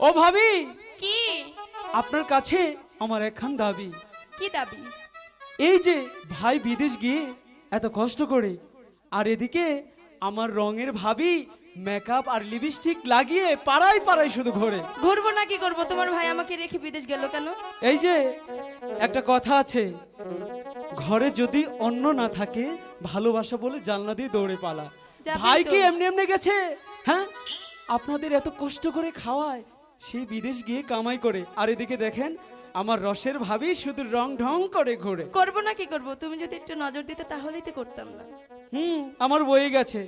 ও ভাবি! কি? আপনার কাছে আমার একখান দাবি। কি দাবি? এই যে ভাই বিদেশ গিয়ে এত কষ্ট করে আর এদিকে আমার রঙের ভাবি মেকআপ আর লিপস্টিক লাগিয়ে পাড়ায় পাড়ায় শুধু ঘোরে। ঘুরবো না কি করব তোমার ভাই আমাকে রেখে বিদেশ গেল কেন? এই যে একটা কথা আছে ঘরে যদি অন্য না থাকে ভালোবাসা বলে জানলা দিয়ে দৌড়ে পালা। যাবেই ভাই তো। কি এমনি এমনি গেছে? হ্যাঁ? আপনাদের এত কষ্ট করে খাওয়ায় সেই বিদেশ গিয়ে কামাই করে। আর এদিকে দেখেন আমার রসের ভাবি শুধু রং ঢং করে ঘোরে। করব না কি করব? তুমি যদি একটু নজর দিতে তাহলেই তো করতাম না। হুম আমার বয়ে গেছে।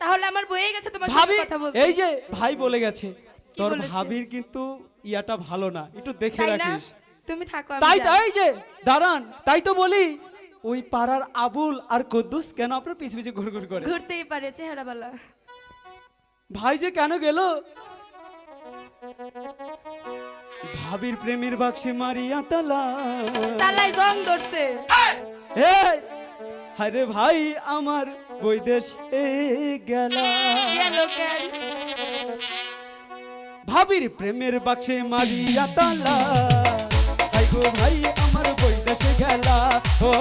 তাহলে আমার বয়ে গেছে তোমার ভাবি কথা বলতে? এই যে ভাই বলে গেছে তোর ভাবির কিন্তু ইয়াটা ভালো না। একটু দেখে রাখিস। তুমি থাকো তাই। তাই যে দাঁড়ান তাই তো বলি ওই পাড়ার আবুল আর কদ্দুস কেন আপনার পিছু পিছু ঘুর ঘুর করে? ঘুরতেই পারে চেহারা বালা ভাই যে কেন গেল? ভাবির প্রেমের বাক্সে মারিয়া তালা। তালাই জং ধরছে। এই! আরে ভাই আমার বৈদেশ এ গেলা। ভাবির প্রেমের বাক্সে মারিয়া তালা। ভাই গো ভাই আমার বৈদেশে গেলা। ও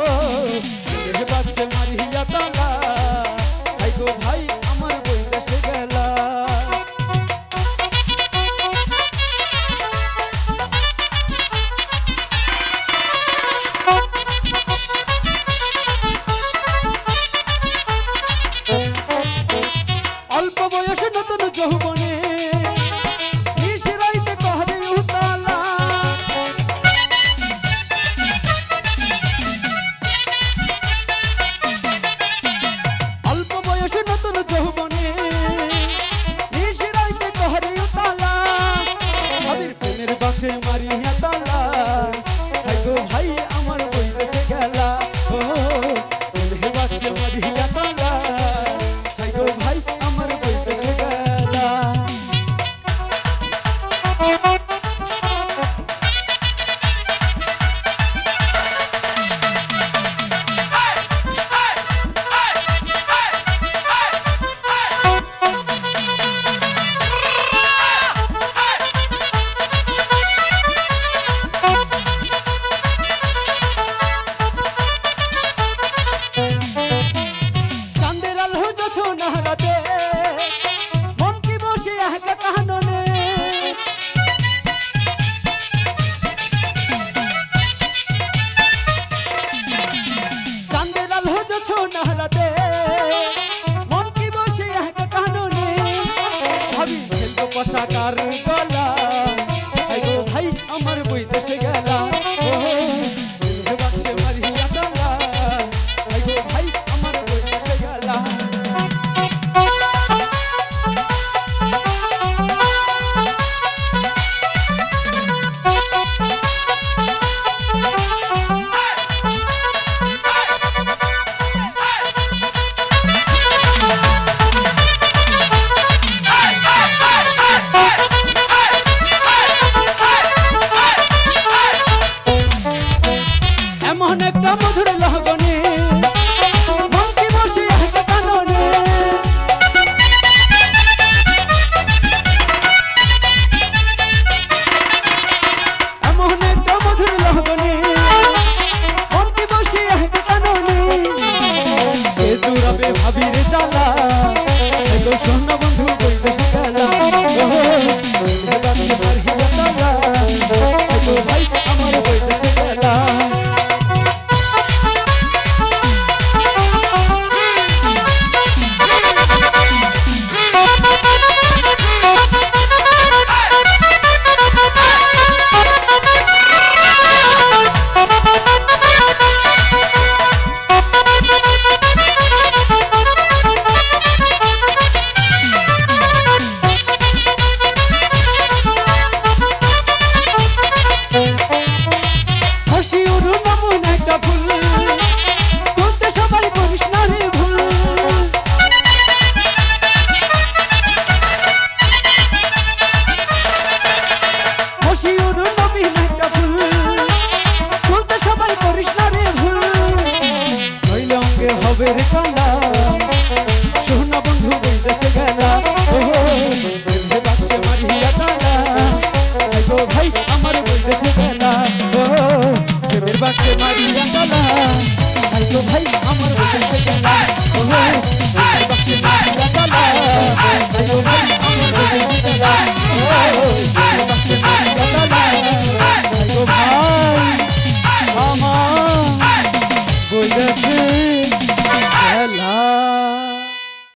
অল্প বয়সে নতুন যৌবনে অল্প বয়সে নতুন যৌবনে নিশিরাইতে কহরে উতালা। ভাবির প্রেমের বাক্সে মারিয়া তালা। সোনারাতে অনেকটা মধুর লগন pull Oh,